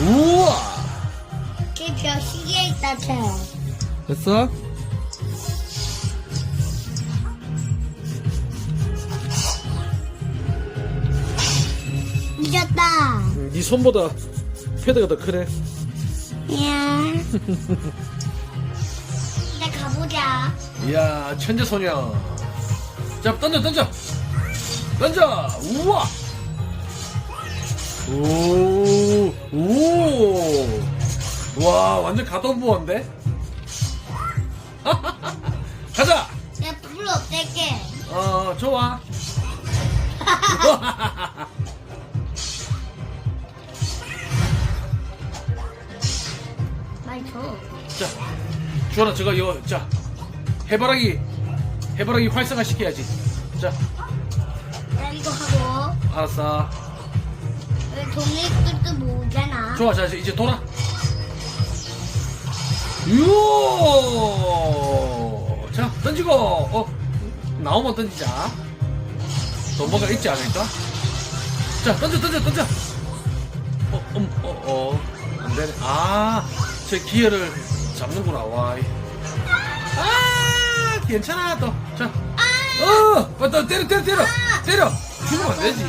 우와! 걔별 시계 있다, 쟤. 됐어? 이겼다. 네 손보다 패드가 더 크네. 야. 이제 가보자. 이야, 천재 소녀. 자, 던져, 던져. 던져! 우와! 오, 오! 와, 완전 가동부어인데? 가자! 내가 불 없앨게. 어, 좋아. 많이 줘. 자, 주원아, 저거, 이거, 자, 해바라기, 해바라기 활성화 시켜야지. 자, 나 이거 하고. 알았어. 왜 독립글도 모으잖아. 좋아, 자, 이제 돌아. 요! 자, 던지고, 어, 나오면 던지자. 또 뭐가 있지 않을까? 자, 던져, 던져, 던져. 어, 음, 어, 어, 안 되네. 아, 저 기회를 잡는구나, 와. 아, 괜찮아, 또. 자, 어, 어, 또 때려, 때려, 때려. 때려. 죽으면 안 되지.